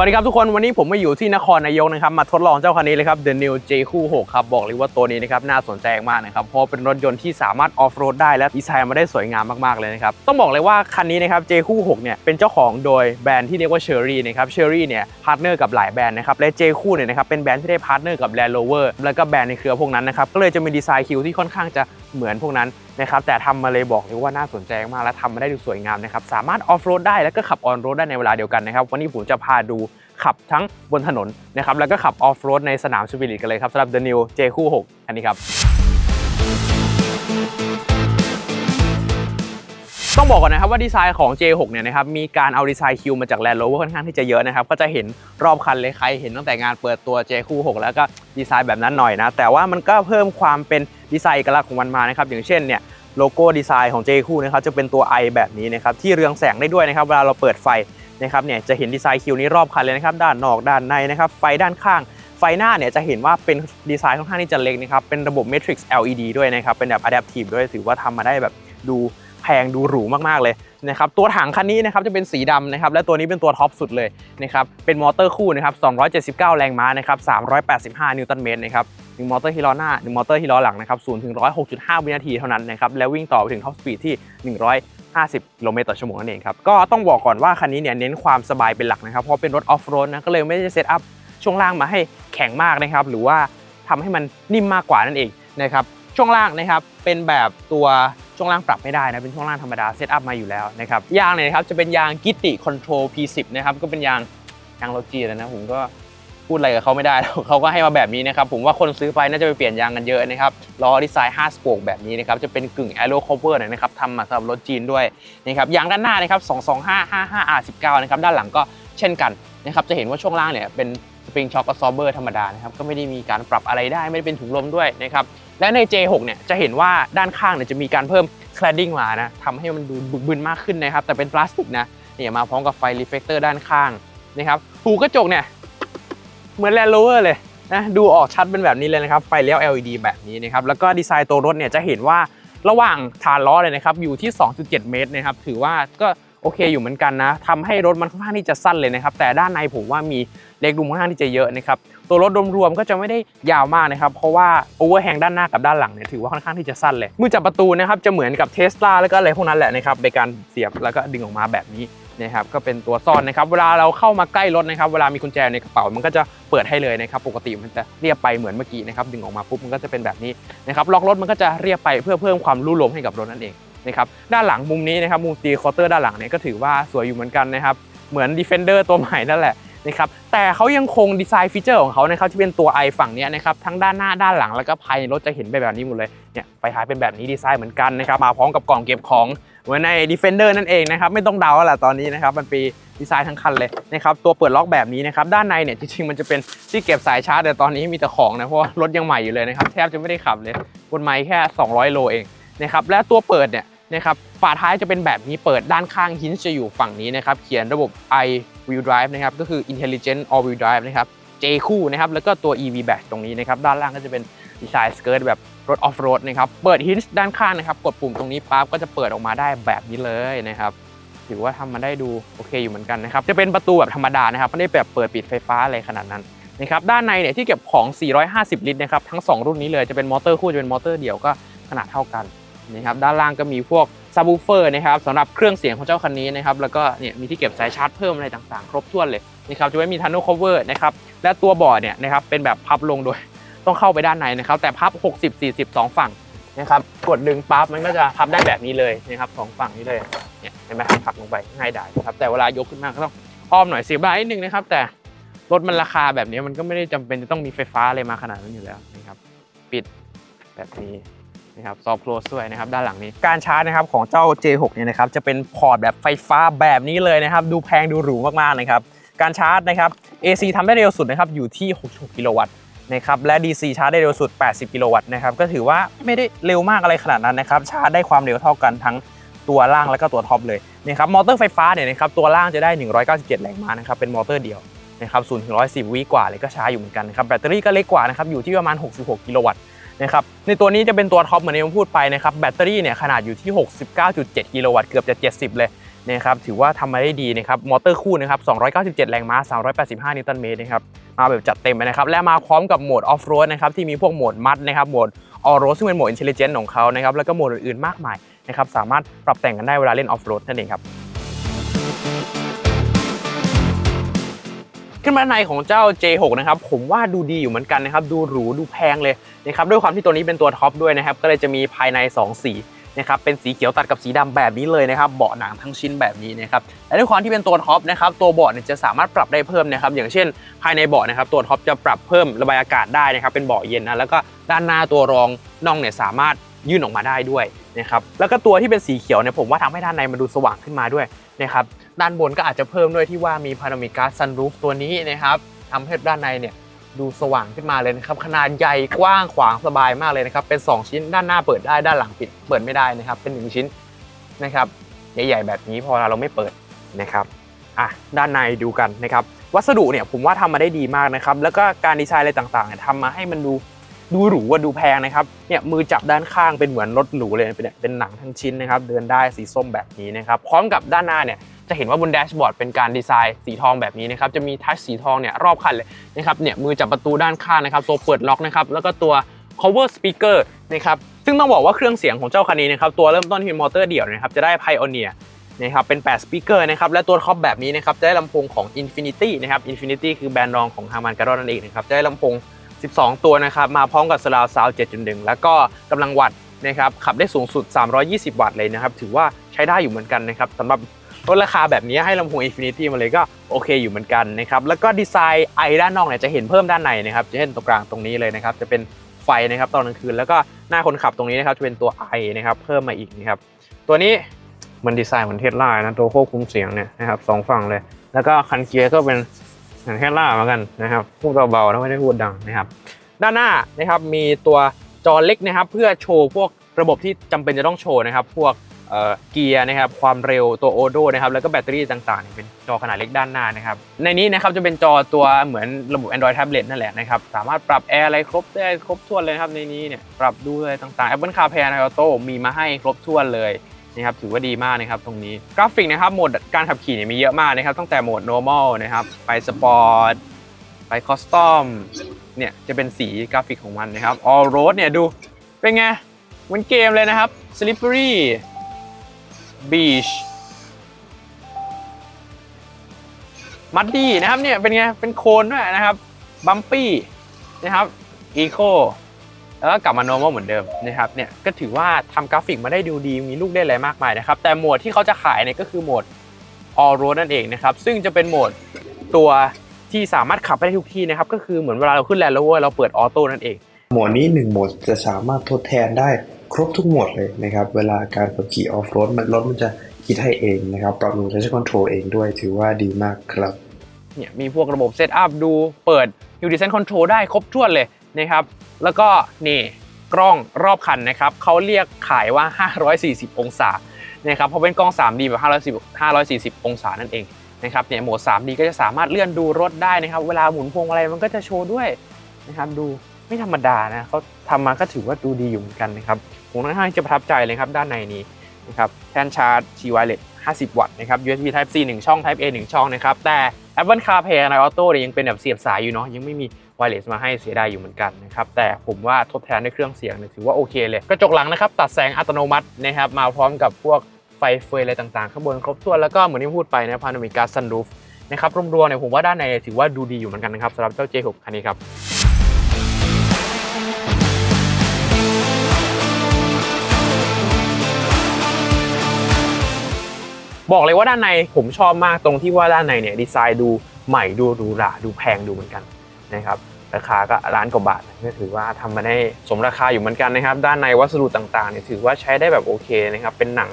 วัสดีครับทุกคนวันนี้ผมมาอยู่ที่นครนายกนะครับมาทดลองเจ้าคันนี้เลยครับ The New J คู่6ครับบอกเลยว่าตัวนี้นะครับน่าสนใจมากนะครับเพราะเป็นรถยนต์ที่สามารถออฟโรดได้และดีไซน์มาได้สวยงามมากๆเลยนะครับต้องบอกเลยว่าคันนี้นะครับ J คู่6เนี่ยเป็นเจ้าของโดยแบรนด์ที่เรียกว่า Cherry นะครับ Cherry เนี่ยพาร์ทเนอร์กับหลายแบรนด์นะครับและ J คู่เนี่ยนะครับเป็นแบรนด์ที่ได้พาร์ทเนอร์กับ Land Rover แล้วก็แบรนด์ในเครือพวกนั้นนะครับก็เลยจะมีดีไซน์คิวที่ค่อนข้างจะเหมือนพวกนั้นนะครับแต่ทำมาเลยบอกเลยว่าน่าสนใจมากและทำมาได้ดูสวยงามนะครับสามารถออฟโรดได้แล้วก็ขับออนโรดได้ในเวลาเดียวกันนะครับวันนี้ผมจะพาดูขับทั้งบนถนนนะครับแล้วก็ขับออฟโรดในสนามสปิริตกันเลยครับสำหรับ The New J คู่6อันนี้ครับ ต้องบอกก่อนนะครับว่าดีไซน์ของ J6 เนี่ยนะครับมีการเอาดีไซน์คิวมาจาก Land Rover ค่อนข้างที่จะเยอะนะครับก็จะเห็นรอบคันเลยใครเห็นตั้งแต่งานเปิดตัว J คู่6แล้วก็ดีไซน์แบบนั้นหน่อยนะแต่ว่ามันก็เพิ่มความเป็นดีไซน์เอกลักษณ์ของมันมานะครับอย่างเช่นเนี่ยโลโก้ดีไซน์ของ J คู่นะครับจะเป็นตัว I แบบนี้นะครับที่เรืองแสงได้ด้วยนะครับเวลาเราเปิดไฟนะครับเนี่ยจะเห็นดีไซน์คิวนี้รอบคันเลยนะครับด้านนอกด้านในนะครับไฟด้านข้างไฟหน้าเนี่ยจะเห็นว่าเป็นดีไซน์ค่อนข้างที่จะเล็กนะครับเป็นระบบ Matrix LED ด้วยนะครับเป็นแบบ Adaptive ด้วยถือว่าทำมาได้แบบดู แพงดูหรูมากๆเลยนะครับตัวถังคันนี้นะครับจะเป็นสีดำนะครับและตัวนี้เป็นตัวท็อปสุดเลยนะครับเป็นมอเตอร์คู่นะครับ279 แรงม้านะครับ385 นิวตันเมตรนะครับหนึ่งมอเตอร์ที่ล้อหน้าหนึ่งมอเตอร์ที่ล้อหลังนะครับ0ถึง106.5 วินาทีเท่านั้นนะครับและวิ่งต่อไปถึงท็อปสปีดที่ 150กิโลเมตรต่อชั่วโมงนั่นเองครับก็ต้องบอกก่อนว่าคันนี้เนี่ยเน้นความสบายเป็นหลักนะครับเพราะเป็นรถออฟโรดนะก็เลยไม่ได้เซตอัพช่วงล่างมาให้แข็งมากนะครับหรือว่าทำให้มันนิ่มมากกว่านั่นเองนะครับช่วงล่างนะครับเป็นแบบตัว ช่วงล่างปรับไม่ได้นะเป็นช่วงล่างธรรมดาเซตอัพมาอยู่แล้วนะครับยางเนี่ยนะครับจะเป็นยางกิติคอนโทรล P10 นะครับก็เป็นยางยางรถจีนนะผมก็พูดอะไรกับเขาไม่ได้เขาก็ให้มาแบบนี้นะครับผมว่าคนซื้อไปน่าจะไปเปลี่ยนยางกันเยอะนะครับล้อดีไซน์5สโปกแบบนี้นะครับจะเป็นกึ่ง aero cover หน่อยนะครับทำมาสำหรับรถจีนด้วยนะครับยางด้านหน้านะครับ225 55 R19 นะครับด้านหลังก็เช่นกันนะครับจะเห็นว่าช่วงล่างเนี่ยเป็นสปริงช็อค absorber ธรรมดานะครับก็ไม่ได้มีการปรับอะไรได้ไม่ได้เป็นถุงลมด้วยนะครับ และใน J6 เนี่ยจะเห็นว่าด้านข้างเนี่ยจะมีการเพิ่ม cladding มานะทำให้มันดูบึกบึนมากขึ้นนะครับ แต่เป็นพลาสติกนะเนี่ยมาพร้อมกับไฟ reflector ด้านข้างนะครับหูกระจกเนี่ยเหมือน Land Rover เลยนะดูออกชัดเป็นแบบนี้เลยนะครับ ไฟเลี้ยว LED แบบนี้นะครับ แล้วก็ดีไซน์ตัวรถเนี่ยจะเห็นว่าระหว่างฐานล้อเลยนะครับ อยู่ที่ 2.7 เมตรนะครับ ถือว่าก็โอเคอยู่เหมือนกันนะทำให้รถมันค่อนข้างที่จะสั้นเลยนะครับ แต่ด้านในผมว่ามีเล็กรูมค่อนข้างที่จะเยอะนะครับ ตัวรถรวมๆก็จะไม่ได้ยาวมากนะครับ เพราะว่าโอเวอร์แฮงด้านหน้ากับด้านหลังเนี่ยถือว่าค่อนข้างที่จะสั้นเลยมือจับประตูนะครับจะเหมือนกับเทสลาแล้วก็อะไรพวกนั้นแหละนะครับในการเสียบแล้วก็ดึงออกมาแบบนี้นะครับก็เป็นตัวซ่อนนะครับเวลาเราเข้ามาใกล้รถนะครับเวลามีกุญแจในกระเป๋ามันก็จะเปิดให้เลยนะครับปกติมันจะเรียบไปเหมือนเมื่อกี้นะครับดึงออกมาปุ๊บมันก็จะเป็นแบบนี้นะครับล็อกรถมันก็จะเรียบไปเพื่อเพิ่มความรุ่ลมให้กับรถนั่นเองนะครับด้านหลังมุมนี้นะครับมุมตีคอเตอร์ด้านหลังเนี่ยก็ถือว่าสวยอยู่เหมือนกันนะครับเหมือน Defender ตัวใหม่นั่นแหละ นะครับแต่เขายังคงดีไซน์ฟีเจอร์ของเขานะครับที่เป็นตัว i ฝั่งนี้นะครับทั้งด้านหน้าด้านหลังแล้วก็ภายในรถจะเห็นไปแบบนี้หมดเลยเนี่ยไฟท้ายเป็นแบบนี้ดีไซน์เหมือนกันนะครับมาพร้อมกับกล่องเก็บของเหมือนใน Defender นั่นเองนะครับไม่ต้องเดาแล้วแหละตอนนี้นะครับมันเป็นดีไซน์ทั้งคันเลยนะครับตัวเปิดล็อกแบบนี้นะครับด้านในเนี่ยจริงๆมันจะเป็นที่เก็บสายชาร์จแต่ตอนนี้มีแต่ของนะเพราะรถยังใหม่อยู่เลยนะครับแทบจะไม่ได้ขับเลยบนไมค์แค่ 200 โลเองนะครับและตัวเปิดเนี่ยนะครับฝาท้ายจะเป็นแบบนี้เปิดด้านข้างฮินจะอยู่ฝั่งนี้นะครับเขียนระบบ i wheel drive นะครับก็คือ intelligent all wheel drive นะครับ J คู่นะครับแล้วก็ตัว EV batch ตรงนี้นะครับด้านล่างก็จะเป็นดีไซน์สเกิร์ตแบบรถออฟโรดนะครับเปิดฮินด้านข้างนะครับกดปุ่มตรงนี้ปั๊บก็จะเปิดออกมาได้แบบนี้เลยนะครับถือว่าทำมาได้ดูโอเคอยู่เหมือนกันนะครับจะเป็นประตูแบบธรรมดานะครับไม่ได้แบบเปิดปิดไฟฟ้าอะไรขนาดนั้นนะครับด้านในเนี่ยที่เก็บของ 450 ลิตรนะครับทั้ง 2 รุ่นนี้เลยจะเป็นมอเตอร์คู่จะเป็นมอเตอร์เดี่ยวก็ขนาดเท่ากัน นะครับด้านล่างก็มีพวกซับวูเฟอร์นะครับสำหรับเครื่องเสียงของเจ้าคันนี้นะครับแล้วก็เนี่ยมีที่เก็บสายชาร์จเพิ่มอะไรต่างๆ ครบถ้วนเลยนะครับจะไม่มีทันโนคเวอร์นะครับและตัวบอร์ดเนี่ยนะครับเป็นแบบพับลงโดยต้องเข้าไปด้านในนะครับแต่พับ 60 40 2 ฝั่งนะครับกดดึงปั๊บมันก็จะพับได้แบบนี้เลยนะครับสองฝั่งนี้เลยเนี่ยเห็นไหมผลักลงไปง่ายดายนะครับแต่เวลายกขึ้นมาก็ต้องอ้อมหน่อยเสียบายนิดนึงนะครับแต่รถมันราคาแบบนี้มันก็ไม่ได้จำเป็นจะต้องมีไฟฟ้าอะไรมาขนาดนั้นอยู่แล้วนะครับ ปิดแบบนี้ นะครับซอฟโคลสด้วยนะครับด้านหลังนี้ การชาร์จนะครับของเจ้า J6 เนี่ยนะครับจะเป็นพอร์ตแบบไฟฟ้าแบบนี้เลยนะครับ ดูแพงดูหรูมากๆนะครับ การชาร์จนะครับ AC ทำได้เร็วสุดนะครับอยู่ที่ 66 กิโลวัตต์นะครับและ DC ชาร์จได้เร็วสุด 80 กิโลวัตต์นะครับก็ถือว่าไม่ได้เร็วมากอะไรขนาดนั้นนะครับชาร์จได้ความเร็วเท่ากันทั้งตัวล่างและก็ตัวท็อปเลยนะครับมอเตอร์ไฟฟ้าเนี่ยนะครับตัวล่างจะได้ 197 แรงม้านะครับเป็นมอเตอร์เดียวนะครับ0ถึง110 วิกว่าเลยก็ช้าอยู่เหมือนกันนะครับแบตเตอรี่ก็เล็กกว่านะครับอยู่ที่ประมาณ 66 กิโลวัตต์ นะครับในตัวนี้จะเป็นตัวท็อปเหมือนที่ผมพูดไปนะครับแบตเตอรี่เนี่ยขนาดอยู่ที่ 69.7 กิโลวัตต์เกือบจะ 70 เลยนะครับถือว่าทำมาได้ดีนะครับมอเตอร์คู่นะครับ 297 แรงม้า 385 นิวตันเมตรนะครับมาแบบจัดเต็มเลยนะครับและมาพร้อมกับโหมดออฟโรดนะครับที่มีพวกโหมดมัดนะครับโหมดออโรดซึ่งเป็นโหมดอินเทลเจนต์ของเขานะครับแล้วก็โหมดอื่นๆมากมายนะครับสามารถปรับแต่งกันได้เวลาเล่นออฟโรดนั่นเองครับ ขึ้นมาในของเจ้า J6 นะครับผมว่าดูดีอยู่เหมือนกันนะครับดูหรูดูแพงเลยนะครับด้วยความที่ตัวนี้เป็นตัวท็อปด้วยนะครับก็เลยจะมีภายใน 2 สีนะครับเป็นสีเขียวตัดกับสีดำแบบนี้เลยนะครับเบาะหนังทั้งชิ้นแบบนี้นะครับและด้วยความที่เป็นตัวท็อปนะครับตัวเบาะเนี่ยจะสามารถปรับได้เพิ่มนะครับอย่างเช่น ภายในเบาะนะครับตัวท็อปจะปรับเพิ่มระบายอากาศได้นะครับเป็นเบาะเย็นนะแล้วก็ด้านหน้าตัวรองน่องเนี่ยสามารถยื่นออกมาได้ด้วยนะครับแล้วก็ตัวที่เป็นสีเขียวเนี่ยผมว่าทำให้ด้านในมันดูสว่างขึ้นมาด้วยนะครับ ด้านบนก็อาจจะเพิ่มด้วยที่ว่ามีพานามิก a ซันรูฟตัวนี้นะครับทำให้ด้านในเนี่ยดูสว่างขึ้นมาเลยนะครับ ขนาดใหญ่กว้างขวางสบายมากเลยนะครับ เป็น 2 ชิ้นด้านหน้าเปิดได้ด้านหลังปิดเปิดไม่ได้นะครับ เป็น 1 ชิ้นนะครับใหญ่ๆแบบนี้พอเราไม่เปิดนะครับอะด้านในดูกันนะครับ วัสดุเนี่ยผมว่าทำมาได้ดีมากนะครับ แล้วก็การดีไซน์อะไรต่างๆเนี่ยทำมาให้มันดูดูหรูว่าดูแพงนะครับเนี่ยมือจับด้านข้างเป็นเหมือนรถหรูเลยเป็นเนี่ยเป็นหนังทั้งชิ้นนะครับ เดินได้สีส้มแบบนี้นะครับ พร้อมกับด้านหน้าเนี่ย จะเห็นว่าบนแดชบอร์ดเป็นการดีไซน์สีทองแบบนี้นะครับจะมีทัชสีทองเนี่ยรอบคันเลยนะครับเนี่ยมือจับประตูด้านข้างนะครับตัวเปิดล็อกนะครับแล้วก็ตัว cover speaker นะครับซึ่งต้องบอกว่าเครื่องเสียงของเจ้าคันนี้นะครับตัวเริ่มต้นที่เป็นมอเตอร์เดี่ยวนะครับจะได้ Pioneer นะครับเป็น8 speaker นะครับและตัวท็อปแบบนี้นะครับจะได้ลำโพงของ Infinity นะครับ Infinity คือแบรนด์รองของ Harman Kardon นั่นเองนะครับจะได้ลำโพง 12 ตัวนะครับมาพร้อมกับ Surround Sound 7.1 แล้วก็กำลังวัตต์นะครับขับได้สูงสุด 320 วัตต์เลยนะครับถือว่าใช้ได้อยู่เหมือนกันนะครับสำหรับ ลดราคาแบบนี้ให้ลำโพง Infinity มาเลยก็โอเคอยู่เหมือนกันนะครับ แล้วก็ดีไซน์ไอด้านนอกเนี่ยจะเห็นเพิ่มด้านในนะครับ จะเห็นตรงกลางตรงนี้เลยนะครับ จะเป็นไฟนะครับตอนกลางคืน แล้วก็หน้าคนขับตรงนี้นะครับจะเป็นตัวไอนะครับเพิ่มมาอีกนะครับ ตัวนี้มันดีไซน์เหมือนเทสลานะตัวควบคุมเสียงเนี่ยนะครับสองฝั่งเลย แล้วก็คันเกียร์ก็เป็นเหมือนเทสลาเหมือนกันนะครับพูดเบาๆนะไม่ได้พูดดังนะครับ ด้านหน้านะครับมีตัวจอเล็กนะครับ เพื่อโชว์พวกระบบที่จำเป็นจะต้องโชว์นะครับ พวก เกียร์นะครับความเร็วตัวโอโดนะครับแล้วก็แบตเตอรี่ต่างๆเนี่ยเป็นจอขนาดเล็กด้านหน้านะครับในนี้นะครับจะเป็นจอตัวเหมือนระบบ Android Tablet นั่นแหละนะครับสามารถปรับแอร์อะไรครบได้ครบถ้วนเลยครับในนี้เนี่ยปรับดูอะไรต่างๆ Apple CarPlay and Auto มีมาให้ครบถ้วนเลยนะครับถือว่าดีมากนะครับตรงนี้กราฟิกนะครับโหมดการขับขี่เนี่ยมีเยอะมากนะครับตั้งแต่โหมด normal นะครับไป sport ไป custom เนี่ยจะเป็นสีกราฟิกของมันนะครับ all road เนี่ยดูเป็นไงเหมือนเกมเลยนะครับ slippery beach มัดดี้นะครับเนี่ยเป็นไง เป็นโคนด้วยนะครับบัมปี้นะครับอีโคแล้วก็กลับมา normal เหมือนเดิมนะครับเนี่ยก็ถือว่าทำกราฟิกมาได้ดูดีมีลูกได้อะไรมากมายนะครับ แต่โหมดที่เขาจะขายเนี่ยก็คือโหมด all road นั่นเองนะครับ ซึ่งจะเป็นโหมดตัวที่สามารถขับไปได้ทุกที่นะครับ ก็คือเหมือนเวลาเราขึ้นแลนด์โรเวอร์เราเปิดออโต้นั่นเอง โหมดนี้หนึ่งโหมดจะสามารถทดแทนได้ ครบทุกหมดเลยนะครับ เวลาการขับขี่ออฟโรดมันรถมันจะคิดให้เองนะครับ ปรับระบบ traction control เองด้วยถือว่าดีมากครับ เนี่ยมีพวกระบบเซตอัพดูเปิด Hill Descent Control ได้ครบถ้วนเลยนะครับ แล้วก็นี่กล้องรอบคันนะครับเขาเรียกขายว่า 540 องศานะครับเพราะเป็นกล้อง 3D แบบ510 540 องศานั่นเองนะครับเนี่ยโหมด 3D ก็จะสามารถเลื่อนดูรถได้นะครับ เวลาหมุนพวงมาลัยมันก็จะโชว์ด้วยนะครับดูไม่ธรรมดานะเขาทำมาก็ถือว่าดูดีอยู่เหมือนกันนะครับ ผมค่อนข้างจะประทับใจเลยครับด้านในนี้นะครับแท่นชาร์จ G Wireless 50 วัตต์นะครับ USB Type C 1 ช่อง Type A 1 ช่องนะครับ แต่ Apple CarPlay and Auto เนี่ยยังเป็นแบบเสียบสายอยู่เนาะยังไม่มี wireless มาให้เสียดายอยู่เหมือนกันนะครับ แต่ผมว่าทดแทนด้วยเครื่องเสียงเนี่ยถือว่าโอเคเลย กระจกหลังนะครับ ตัดแสงอัตโนมัตินะครับมาพร้อมกับพวกไฟเฟยอะไรต่างๆ ข้างบนครบถ้วนแล้วก็เหมือนที่พูดไปนะพาโนมิกาซันรูฟนะครับรวมๆเนี่ยผมว่าด้านในถือว่าดูดีอยู่เหมือนกันนะครับสำหรับเจ้า J6 คันนี้ครับ บอกเลยว่าด้านในผมชอบมากตรงที่ว่าด้านในเนี่ยดีไซน์ดูใหม่ดูหรูหราดูแพงดูเหมือนกันนะครับราคาก็ล้านกว่าบาทก็ถือว่าทำมาได้สมราคาอยู่เหมือนกันนะครับ ด้านในวัสดุต่างๆเนี่ยถือว่าใช้ได้แบบโอเคนะครับเป็นหนัง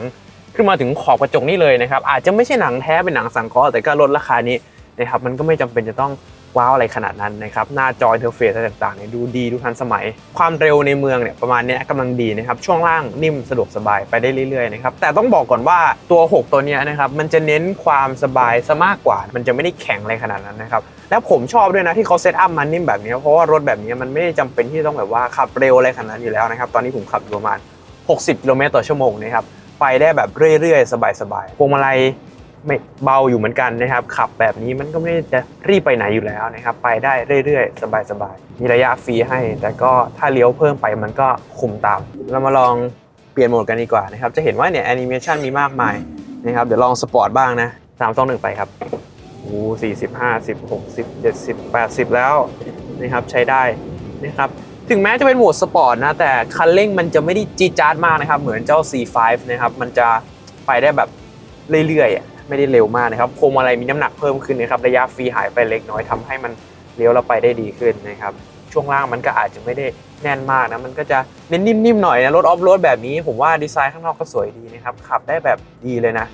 ขึ้นมาถึงขอบกระจกนี่เลยนะครับอาจจะไม่ใช่หนังแท้เป็นหนังสังเคราะห์แต่ก็ลดราคานี้นะครับมันก็ไม่จำเป็นจะต้อง ว้าวอะไรขนาดนั้นนะครับหน้าจออินเทอร์เฟซอะไรต่างๆเนี่ยดูดีดูทันสมัย ความเร็วในเมืองเนี่ยประมาณนี้กำลังดีนะครับช่วงล่างนิ่มสะดวกสบายไปได้เรื่อยๆนะครับแต่ต้องบอกก่อนว่าตัว 6 ตัวนี้นะครับมันจะเน้นความสบายซะมากกว่า มันจะไม่ได้แข็งอะไรขนาดนั้นนะครับแล้วผมชอบด้วยนะที่เขาเซตอัพมันนิ่มแบบนี้เพราะว่ารถแบบนี้มันไม่ได้จำเป็นที่ต้องแบบว่าขับเร็วอะไรขนาดนั้นอยู่แล้วนะครับตอนนี้ผมขับอยู่ประมาณ 60 กิโลเมตรต่อชั่วโมงนะครับไปได้แบบเรื่อยๆ สบายๆพวงมาลัย ไม่เบาอยู่เหมือนกันนะครับ ขับแบบนี้มันก็ไม่ได้จะรีบไปไหนอยู่แล้วนะครับ ไปได้เรื่อยๆ สบายๆ มีระยะฟรีให้ แต่ก็ถ้าเลี้ยวเพิ่มไปมันก็คุมตาม เรามาลองเปลี่ยนโหมดกันดีกว่านะครับ จะเห็นว่าเนี่ยแอนิเมชันมีมากมายนะครับ เดี๋ยวลองสปอร์ตบ้างนะสามสองหนึ่งไปครับโอ้สี่สิบห้าสิบหกสิบเจ็ดสิบแปดสิบแล้วนะครับใช้ได้นะครับถึงแม้จะเป็นโหมดสปอร์ตนะ แต่คันเร่งมันจะไม่ได้จี๊ดจ๊าดมากนะครับ เหมือนเจ้า C5 นะครับ มันจะไปได้แบบเรื่อยๆ ไม่ได้เร็วมากนะครับพวงมาลัยมีน้ำหนักเพิ่มขึ้นนะครับระยะฟรีหายไปเล็กน้อยทำให้มันเลี้ยวเราไปได้ดีขึ้นนะครับช่วงล่างมันก็อาจจะไม่ได้แน่นมากนะมันก็จะเน้นนิ่มๆหน่อยนะรถออฟโรดแบบนี้ผมว่าดีไซน์ข้างนอกก็สวยดีนะครับขับได้แบบดีเลยนะ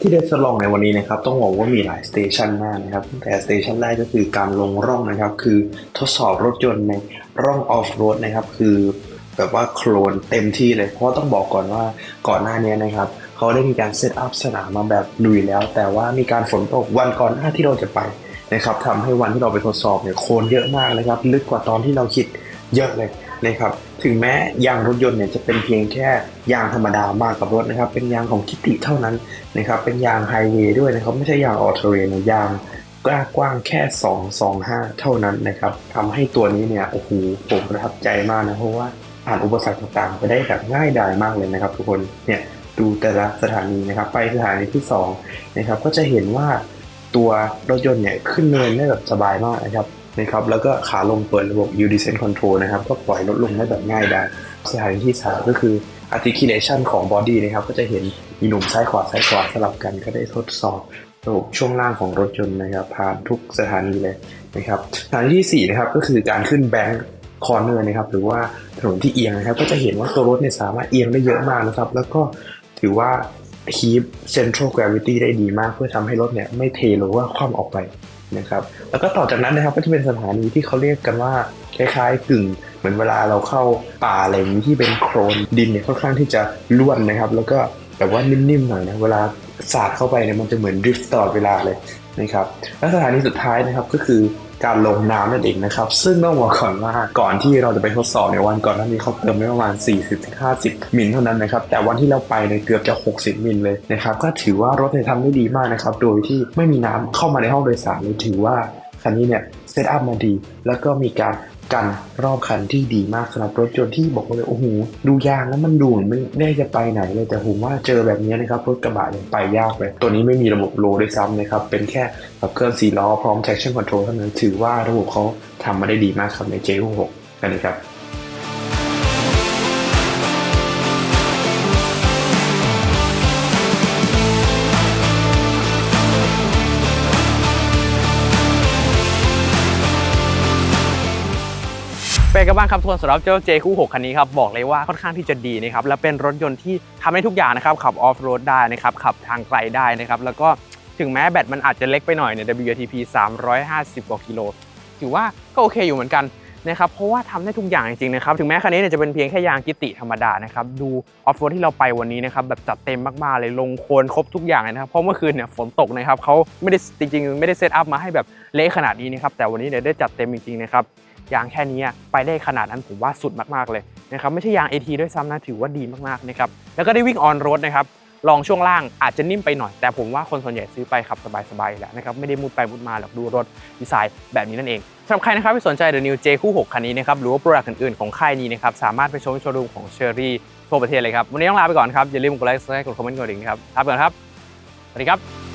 ที่เดฟสลองในวันนี้นะครับต้องบอกว่ามีหลายสเตชันมากนะครับแต่สเตชันแรกก็คือการลงร่องนะครับ คือทดสอบรถยนต์ในร่องออฟโรดนะครับ คือแบบว่าโคลนเต็มที่เลย เพราะต้องบอกก่อนว่าก่อนหน้านี้นะครับเขาได้มีการเซตอัพสนามมาแบบลุยแล้ว แต่ว่ามีการฝนตกวันก่อนหน้าที่เราจะไปนะครับทำให้วันที่เราไปทดสอบเนี่ยโคลนเยอะมากนะครับ ลึกกว่าตอนที่เราคิด เยอะเลยนะครับถึงแม้ยางรถยนต์เนี่ยจะเป็นเพียงแค่ยางธรรมดามากกับรถนะครับเป็นยางของคิติเท่านั้นนะครับเป็นยางไฮเวย์ด้วยนะครับไม่ใช่ยางออเทเรนยางกว้างกว้างแค่ 225 เท่านั้นนะครับทำให้ตัวนี้เนี่ยโอ้โหผมประทับใจมากนะเพราะว่าผ่านอุปสรรคต่างๆ ไปได้แบบง่ายดายมากเลยนะครับทุกคนเนี่ยดูแต่ละสถานีนะครับไปสถานีที่2นะครับก็จะเห็นว่าตัวรถยนต์เนี่ยขึ้นเนินได้แบบสบายมากนะครับ นะครับแล้วก็ขาลงเปิดระบบ U Descent Control นะครับก็ปล่อยรถลงได้แบบง่ายดายสถานีที่สามก็คือ articulation ของ body นะครับก็จะเห็นมีหนุ่มซ้ายขวาซ้ายขวาสลับกันก็ได้ทดสอบระบบช่วงล่างของรถยนต์นะครับผ่านทุกสถานีเลยนะครับสถานีที่4นะครับก็คือการขึ้นแบงค์คอร์เนอร์นะครับหรือว่าถนนที่เอียงนะครับก็จะเห็นว่าตัวรถเนี่ยสามารถเอียงได้เยอะมากนะครับแล้วก็ถือว่า keep central gravity ได้ดีมากเพื่อทำให้รถเนี่ยไม่เทหรือว่าคว่ำออกไป นะครับแล้วก็ต่อจากนั้นนะครับก็จะเป็นสถานีที่เขาเรียกกันว่าคล้ายๆกึ่งเหมือนเวลาเราเข้าป่าอะไรอย่างนี้ที่เป็นโคลนดินเนี่ยค่อนข้างที่จะล้วนนะครับ แล้วก็แบบว่านิ่มๆหน่อยนะเวลาสาดเข้าไปเนี่ยมันจะเหมือนดริฟต์ตลอดเวลาเลยนะครับและสถานีสุดท้ายนะครับก็คือ การลงน้ำนั่นเองนะครับ ซึ่งต้องบอกก่อนว่าก่อนที่เราจะไปทดสอบในวันก่อนหน้านี้เขาเติมไว้ประมาณ 40-50 มิลเท่านั้นนะครับ แต่วันที่เราไปเนี่ยเกือบจะ 60 มิลเลยนะครับ ก็ถือว่ารถเนี่ยทำได้ดีมากนะครับ โดยที่ไม่มีน้ำเข้ามาในห้องโดยสารเลยถือว่าคันนี้เนี่ยเซตอัพมาดี แล้วก็มีการ กันรอบคันที่ดีมากสำหรับรถยนต์ที่บอกเลยโอ้โหดูยางแล้วมันดูเหมือนไม่ได้จะไปไหนเลยแต่ผมว่าเจอแบบนี้นะครับรถกระบะยังไปยากเลย ตัวนี้ไม่มีระบบโลด้วยซ้ำนะครับเป็นแค่ขับเครื่องสี่ล้อพร้อม traction control เท่านั้นถือว่าระบบเขาทำมาได้ดีมากครับใน J66 กันเลยครับ เป็นกันบ้างครับทุกคนสำหรับเจ้า J คู่ 6 คันนี้ครับบอกเลยว่าค่อนข้างที่จะดีนะครับและเป็นรถยนต์ที่ทำได้ทุกอย่างนะครับขับออฟโรดได้นะครับขับทางไกลได้นะครับแล้วก็ถึงแม้แบตมันอาจจะเล็กไปหน่อยเนี่ย WTP 350กว่ากิโลถือว่าก็โอเคอยู่เหมือนกันนะครับเพราะว่าทำได้ทุกอย่างจริงๆนะครับถึงแม้คันนี้เนี่ยจะเป็นเพียงแค่ยางกิติธรรมดานะครับดูออฟโรดที่เราไปวันนี้นะครับแบบจัดเต็มมากๆเลยลงโคลนครบทุกอย่างเลยนะครับเพราะเมื่อคืนเนี่ยฝนตกนะครับเขาไม่ได้จริงๆ ไม่ได้เซตอัพมาให้แบบเละขนาดนี้นะครับแต่วันนี้เนี่ยได้จัดเต็มจริงๆนะครับ ยางแค่นี้ไปได้ขนาดนั้นผมว่าสุดมากๆเลยนะครับไม่ใช่ยาง AT ด้วยซ้ำนะถือว่าดีมากๆนะครับแล้วก็ได้วิ่งออนโรดนะครับลองช่วงล่างอาจจะนิ่มไปหน่อย แต่ผมว่าคนส่วนใหญ่ซื้อไปขับสบายๆแหละนะครับไม่ได้มุดไปมุดมาหรอกดูรถดีไซน์แบบนี้นั่นเองสำหรับใครนะครับที่สนใจ The New J คู่6คันนี้นะครับหรือว่าโปรดักต์อื่นๆของค่ายนี้นะครับสามารถไปชมโชว์รูมของเชอรี่ทั่วประเทศเลยครับวันนี้ต้องลาไปก่อนครับอย่าลืมกดไลค์กดแชร์กดคอมเมนต์กดดิ่งครับลาไปก่อนครับสวัสดีครับ